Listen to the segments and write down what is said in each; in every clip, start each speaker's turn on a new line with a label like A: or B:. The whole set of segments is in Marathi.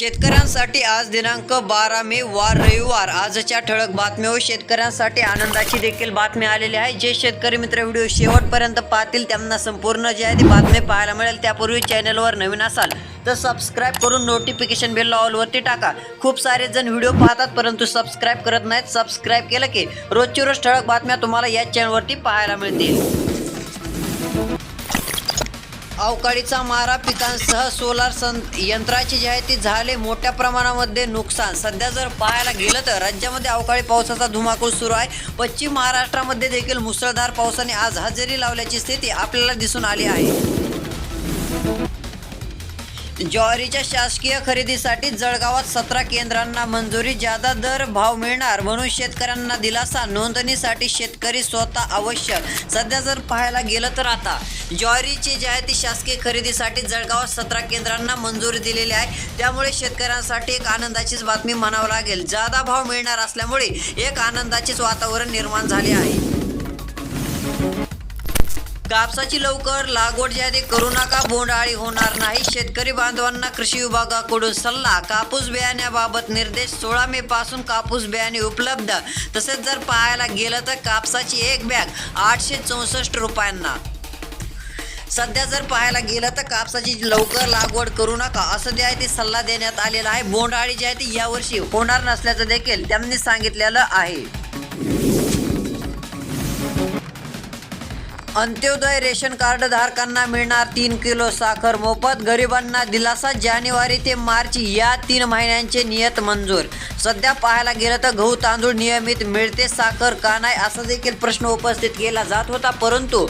A: शेतकऱ्यांसाठी आज दिनांक बारा मे वार रविवार. आजच्या ठळक बातम्या व शेतकऱ्यांसाठी आनंदाची देखील बातमी आलेली आहे. जे शेतकरी मित्र व्हिडिओ शेवटपर्यंत पाहतील त्यांना संपूर्ण जे आहे ती बातमी पाहायला मिळेल. त्यापूर्वी चॅनलवर नवीन असाल तर सबस्क्राईब करून नोटिफिकेशन बेल ऑलवरती टाका. खूप सारे जण व्हिडिओ पाहतात परंतु सबस्क्राईब करत नाहीत. सबस्क्राईब केलं की रोजची रोज ठळक बातम्या तुम्हाला या चॅनलवरती पाहायला मिळतील. अवकाळीचा मारा पिकांसह सोलार सं यंत्राची जी आहे ती झाले मोठ्या प्रमाणामध्ये नुकसान. सध्या जर पाहायला गेलं तर राज्यामध्ये अवकाळी पावसाचा धुमाकूळ सुरू आहे. पश्चिम महाराष्ट्रामध्ये देखील मुसळधार पावसाने आज हजेरी लावल्याची स्थिती आपल्याला दिसून आली आहे. ज्वारीच्या शासकीय खरेदीसाठी जळगावात सतरा केंद्रांना मंजुरी जादा दर भाव मिळणार म्हणून शेतकऱ्यांना दिलासा नोंदणीसाठी शेतकरी स्वतः आवश्यक. सध्या जर पाहायला गेलं तर आता ज्वारीची जी आहे ती शासकीय खरेदीसाठी जळगावात सतरा केंद्रांना मंजुरी दिलेली आहे. त्यामुळे शेतकऱ्यांसाठी एक आनंदाचीच बातमी म्हणावं लागेल. जादा भाव मिळणार असल्यामुळे एक आनंदाचेच वातावरण निर्माण झाले आहे. कापसाची लवकर लागवड जी आहे ती करू नका बोंडाळी होणार नाही. शेतकरी बांधवांना कृषी विभागाकडून सल्ला कापूस बियाण्याबाबत निर्देश सोळा मे पासून कापूस बियाणे उपलब्ध. तसेच जर पाहायला गेलं तर कापसाची एक बॅग आठशे चौसष्ट रुपयांना. सध्या जर पाहायला गेलं तर कापसाची लवकर लागवड करू नका असं जे आहे ते सल्ला देण्यात आलेला आहे. बोंडाळी जी आहे ती यावर्षी होणार नसल्याचं देखील त्यांनी सांगितलेलं आहे. अंत्योदय रेशन कार्ड धारकांना मिळणार तीन किलो साखर मोफत गरिबांना दिलासा जानेवारी ते मार्च या तीन महिन्यांचे नियत मंजूर. सध्या पाहायला गेलं तर गहू तांदूळ नियमित मिळते साखर का नाही असा देखील प्रश्न उपस्थित केला जात होता परंतु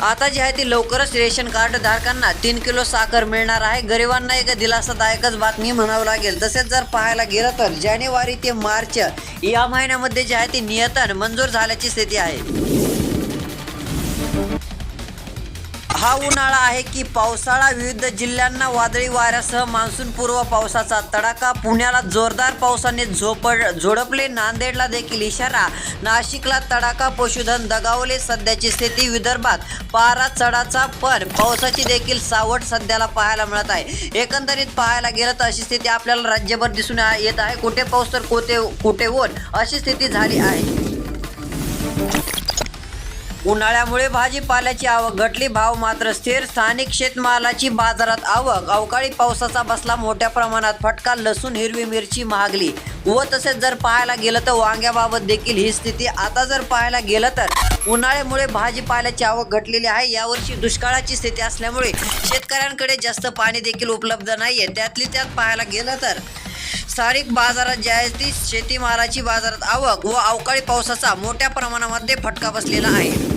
A: आता जे आहे ती लवकरच रेशन कार्ड धारकांना तीन किलो साखर मिळणार आहे. गरिबांना एक दिलासादायकच बातमी म्हणावं लागेल. तसेच जर पाहायला गेलं तर जानेवारी ते मार्च या महिन्यामध्ये जे आहे ती नियतन मंजूर झाल्याची स्थिती आहे. हा उन्हाळा आहे की पावसाळा. विविध जिल्ह्यांना वादळी वाऱ्यासह मान्सून पूर्व पावसाचा तडाखा. पुण्याला जोरदार पावसाने झोपड झोडपले. नांदेडला देखील इशारा. नाशिकला तडाखा. पशुधन दगावले. सध्याची स्थिती विदर्भात पारा चढाचा पण पावसाची देखील सावट सध्याला पाहायला मिळत आहे. एकंदरीत पाहायला गेलं तर अशी स्थिती आपल्याला राज्यभर दिसून येत आहे. कुठे पाऊस तर कुठे कुठे ऊन? अशी स्थिती झाली आहे. उन्हाळ्यामुळे भाजीपाल्याची आवक घटली. भाव मात्र स्थिर. स्थानिक शेतमालाची बाजारात आवक. अवकाळी पावसाचा बसला मोठ्या प्रमाणात फटका. लसूण हिरवी मिरची महागली. व तसेच जर पाहायला गेलं तर वांग्याबाबत देखील ही स्थिती. आता जर पाहायला गेलं तर उन्हाळ्यामुळे भाजीपाल्याची आवक घटलेली आहे. यावर्षी दुष्काळाची स्थिती असल्यामुळे शेतकऱ्यांकडे जास्त पाणी देखील उपलब्ध नाही आहे त्यातली त्यात पाहायला गेलं तर स्थानिक बाजारात जे आहे ती शेतीमालाची बाजारात आवक व अवकाळी पावसाचा मोठ्या प्रमाणामध्ये फटका बसलेला आहे.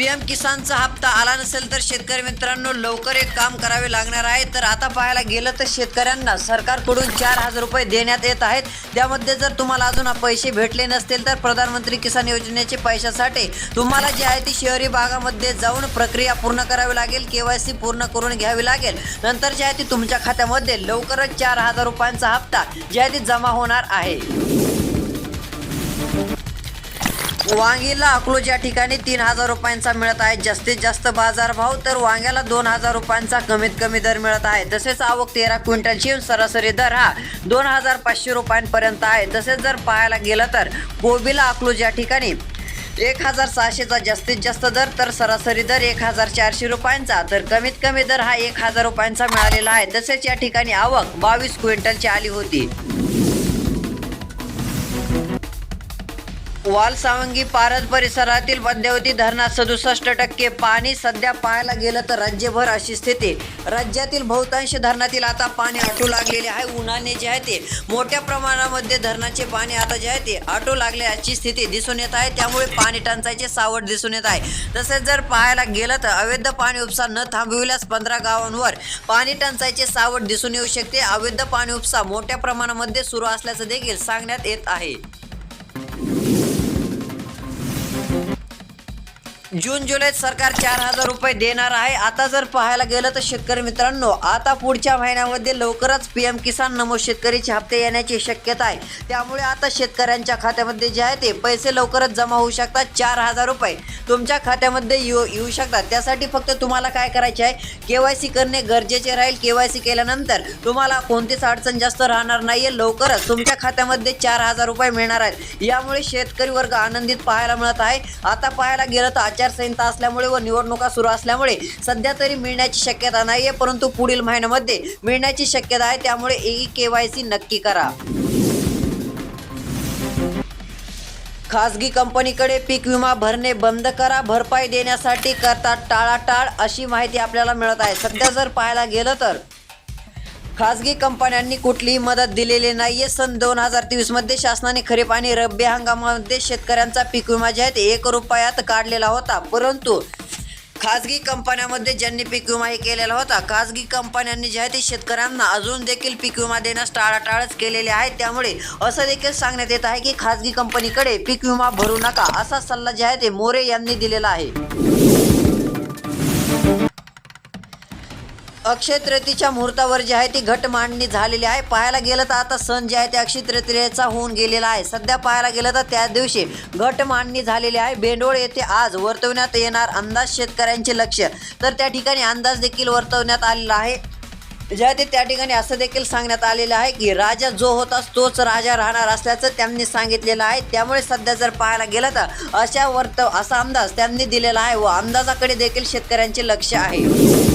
A: पीएम किसानचा हप्ता आला नसेल तर शेतकरी मित्रांनो लवकर एक काम करावे लागणार आहे. तर आता पाहायला गेलं तर शेतकऱ्यांना सरकारकडून चार हजार रुपये देण्यात येत आहेत. त्यामध्ये जर तुम्हाला अजून पैसे भेटले नसतील तर प्रधानमंत्री किसान योजनेचे पैशासाठी तुम्हाला जे आहे ती शहरी भागामध्ये जाऊन प्रक्रिया पूर्ण करावी लागेल केवायसी पूर्ण करून घ्यावी लागेल. नंतर जे आहे ती तुमच्या खात्यामध्ये लवकरच चार हजार रुपयांचा हप्ता जे आहे ती जमा होणार आहे. वांगीला अकलूज या ठिकाणी तीन हजार रुपयांचा मिळत आहे. जास्तीत जास्त बाजारभाव तर वांग्याला दोन हजार रुपयांचा कमीत कमी दर मिळत आहे. तसेच आवक तेरा क्विंटलची सरासरी दर हा दोन हजार पाचशे रुपयांपर्यंत आहे. तसेच जर पाहायला गेलं तर कोबीला अकलूज या ठिकाणी एक हजार सहाशेचा जास्तीत जास्त दर तर सरासरी दर एक हजार चारशे रुपयांचा. तर कमीत कमी दर हा एक हजार रुपयांचा मिळालेला आहे. तसेच या ठिकाणी आवक बावीस क्विंटलची आली होती. वालसावंगी पारद परिसरातील मध्यवती धरणात सदुसष्ट टक्के पाणी सध्या पाहायला गेलं तर राज्यभर अशी स्थिती. राज्यातील बहुतांश धरणातील आता पाणी आटू लागलेले आहे. उन्हाने जे आहे ते मोठ्या प्रमाणामध्ये धरणाचे पाणी आता जे आहे ते आटू लागल्याची स्थिती दिसून येत आहे. त्यामुळे पाणी टंचाईचे सावट दिसून येत आहे. तसेच जर पाहायला गेलं तर अवैध पाणी उपसा न थांबविल्यास पंधरा गावांवर पाणी टंचाईचे सावट दिसून येऊ शकते. अवैध पाणी उपसा मोठ्या प्रमाणामध्ये सुरू असल्याचं देखील सांगण्यात येत आहे. जून जुलैत सरकार चार हजार रुपये देणार आहे. आता जर पाहायला गेलं तर शेतकरी मित्रांनो आता पुढच्या महिन्यामध्ये लवकरच पी एम किसान नमो शेतकरीचे हप्ते येण्याची शक्यता आहे. त्यामुळे आता शेतकऱ्यांच्या खात्यामध्ये जे आहे ते पैसे लवकरच जमा होऊ शकतात. चार हजार रुपये तुमच्या खात्यामध्ये येऊ येऊ शकतात. त्यासाठी फक्त तुम्हाला काय करायचे आहे? के वाय सी करणे गरजेचे राहील. के वाय सी केल्यानंतर तुम्हाला कोणतीच अडचण जास्त राहणार नाही आहे लवकरच तुमच्या खात्यामध्ये चार हजार रुपये मिळणार आहेत. यामुळे शेतकरी वर्ग आनंदित पाहायला मिळत आहे. आता पाहायला गेलं तर आचारसंहिता असल्यामुळे व निवडणुका सुरू असल्यामुळे सध्या तरी मिळण्याची शक्यता नाही आहे परंतु पुढील महिन्यामध्ये मिळण्याची शक्यता आहे. त्यामुळे ई के वाय सी नक्की करा. खासगी कंपनीकडे पीक विमा भरणे बंद करा. भरपाई देण्यासाठी करतात टाळाटाळ अशी माहिती आपल्याला मिळत आहे. सध्या जर पाहायला गेलं तर खासगी कंपन्यांनी कुठलीही मदत दिलेली नाहीये. सन दोन हजार तेवीसमध्ये शासनाने खरीप आणि रब्बी हंगामामध्ये शेतकऱ्यांचा पीक विमा जे आहे ते एक रुपयात काढलेला होता. परंतु खाजगी कंपन्यांमध्ये ज्यांनी पीक विमा हे केलेला होता खाजगी कंपन्यांनी जे आहे ते शेतकऱ्यांना अजून देखील पीक विमा देण्यास टाळाटाळच केलेले आहे त्यामुळे असं देखील सांगण्यात येत आहे की खाजगी कंपनीकडे पीक विमा भरू नका असा सल्ला जे आहे ते मोरे यांनी दिलेला आहे. अक्षय तृतीच्या मुहूर्तावर जे आहे ती घट मांडणी झालेली आहे. पाहायला गेलं तर आता सण जे आहे ते अक्षय तृतीयेचा होऊन गेलेला आहे. सध्या पाहायला गेलं तर त्या दिवशी घट मांडणी झालेली आहे. बेंडोळ येथे आज वर्तवण्यात येणार अंदाज शेतकऱ्यांचे लक्ष. तर त्या ठिकाणी अंदाज देखील वर्तवण्यात आलेला आहे. जे आहे ते त्या ठिकाणी असं देखील सांगण्यात आलेलं आहे की राजा जो होता तोच राजा राहणार असल्याचं त्यांनी सांगितलेलं आहे. त्यामुळे सध्या जर पाहायला गेलं तर अशा वर्त असा अंदाज त्यांनी दिलेला आहे व अंदाजाकडे देखील शेतकऱ्यांचे लक्ष आहे.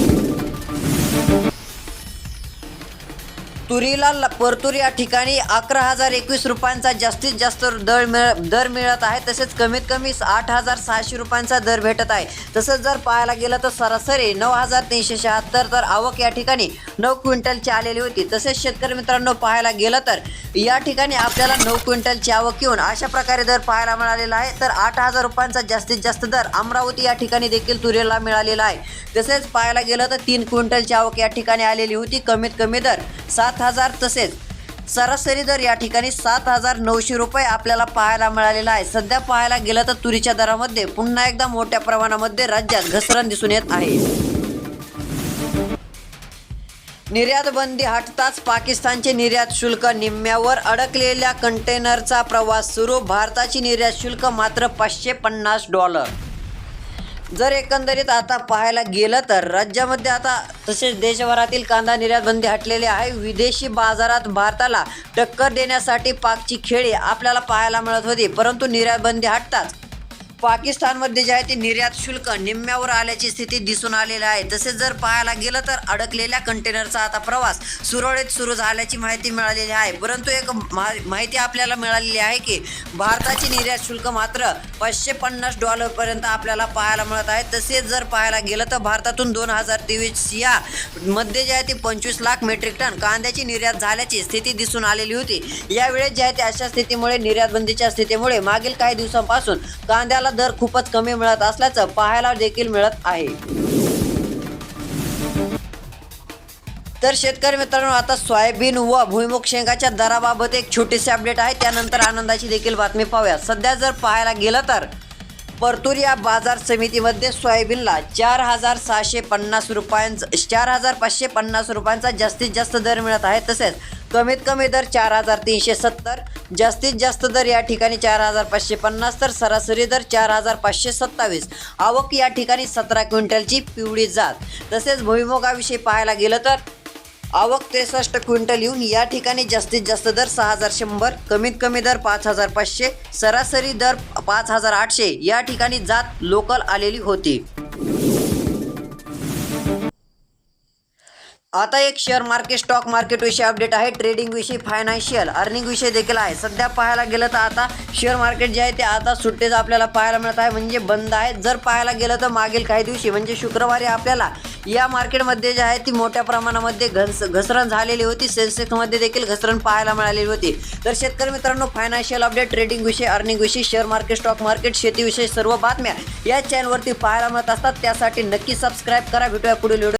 A: तुरीला ल- परतूर या ठिकाणी अकरा हजार एकवीस रुपयांचा जास्तीत जास्त दर मिळ दर मिळत आहे. तसेच कमीत कमी आठ हजार सहाशे रुपयांचा दर भेटत आहे. तसंच जर पाहायला गेलं तर सरासरी नऊ हजार तीनशे शहात्तर तर आवक या ठिकाणी नऊ क्विंटलची आलेली होती. तसेच शेतकरी मित्रांनो पाहायला गेलं तर या ठिकाणी आपल्याला नऊ क्विंटलची आवक येऊन अशा प्रकारे दर पाहायला मिळालेला आहे. तर आठ हजार रुपयांचा जास्तीत जास्त दर अमरावती या ठिकाणी देखील तुरीला मिळालेला आहे. तसेच पाहायला गेलं तर तीन क्विंटलची आवक या ठिकाणी आलेली होती. कमीत कमी दर सात सात हजार तसेच सरासरी दर या ठिकाणी सात हजार नऊशे रुपये आपल्याला पाहायला मिळालेला आहे. सध्या पाहायला गेलं तर तुरीच्या दरामध्ये पुन्हा एकदा मोठ्या प्रमाणामध्ये राज्यात घसरण दिसून येत आहे. निर्यात बंदी हटताच पाकिस्तानचे निर्यात शुल्क निम्म्यावर अडकलेल्या कंटेनरचा प्रवास सुरू. भारताची निर्यात शुल्क मात्र पाचशे पन्नास डॉलर. जर एकंदरीत आता पाहायला गेलं तर राज्यामध्ये आता तसेच देशभरातील कांदा निर्यात बंदी हटलेली आहे. विदेशी बाजारात भारताला टक्कर देण्यासाठी पाकची खेळी आपल्याला पाहायला मिळत होती परंतु निर्यात बंदी हटताच पाकिस्तानमध्ये जे आहे ते निर्यात शुल्क निम्म्यावर आल्याची स्थिती दिसून आलेली आहे. तसेच जर पाहायला गेलं तर अडकलेल्या कंटेनरचा आता प्रवास सुरळीत सुरू झाल्याची माहिती मिळालेली आहे. परंतु एक मा- माहिती आपल्याला मिळालेली आहे की भारताची निर्यात शुल्क मात्र पाचशे पन्नास डॉलरपर्यंत आपल्याला पाहायला मिळत आहे. तसेच जर पाहायला गेलं तर भारतातून दोन हजार तेवीस या मध्ये जे आहे ते पंचवीस लाख मेट्रिक टन कांद्याची निर्यात झाल्याची स्थिती दिसून आलेली होती. यावेळेस जे आहे ते अशा स्थितीमुळे निर्यात बंदीच्या स्थितीमुळे मागील काही दिवसांपासून कांद्याला दर खूपच कमी मिळत असल्याचं पाहायला देखील मिळत आहे. तर शेतकरी मित्रांनो आता सोयाबीन व भुईमुग शेंगाच्या दराबाबत एक छोटीशी अपडेट आहे. त्यानंतर आनंदाची देखील बातमी पाहूया. सध्या जर पाहायला गेलं तर परतूर या बाजार समितीमध्ये सोयाबीनला चार हजार सहाशे पन्नास रुपयांचा चार हजार पाचशे पन्नास रुपयांचा जास्तीत जास्त दर मिळत आहे. तसेच कमीत कमी दर चार हजार तीनशे सत्तर जास्तीत जास्त दर या ठिकाणी चार हजार पाचशे पन्नास तर सरासरी दर चार हजार पाचशे सत्तावीस. आवक या ठिकाणी सतरा क्विंटलची पिवळी जात. तसेच भुईमुगाविषयी पाहायला गेलं तर आवक त्रेसष्ट क्विंटल येऊन या ठिकाणी जास्तीत जास्त दर सहा हजार शंभर कमीत कमी दर पाच हजार पाचशे सरासरी दर पाच हजार आठशे या ठिकाणी जात लोकल आलेली होती. आता एक शेअर मार्केट स्टॉक मार्केट विषयी अपडेट आहे. ट्रेडिंग विषयी फायनान्शियल अर्निंग विषय देखील आहे. सध्या पाहायला गेलं तर आता शेअर मार्केट जे आहे ते आता सुट्टेच आपल्याला पाहायला मिळत आहे. म्हणजे बंद आहे. जर पाहायला गेलं तर मागील काही दिवशी म्हणजे शुक्रवारी आपल्याला या मार्केटमध्ये जे आहे ती मोठ्या प्रमाणामध्ये घस घसरण झालेली होती. सेन्सेक्समध्ये देखील घसरण पाहायला मिळालेली होती. तर शेतकरी मित्रांनो फायनान्शियल अपडेट ट्रेडिंग विषयी अर्निंग विषयी शेअर मार्केट स्टॉक मार्केट शेतीविषयी सर्व बातम्या या चॅनलवरती पाहायला मिळत असतात. त्यासाठी नक्की सबस्क्राईब करा. भेटूया पुढील व्हिडिओ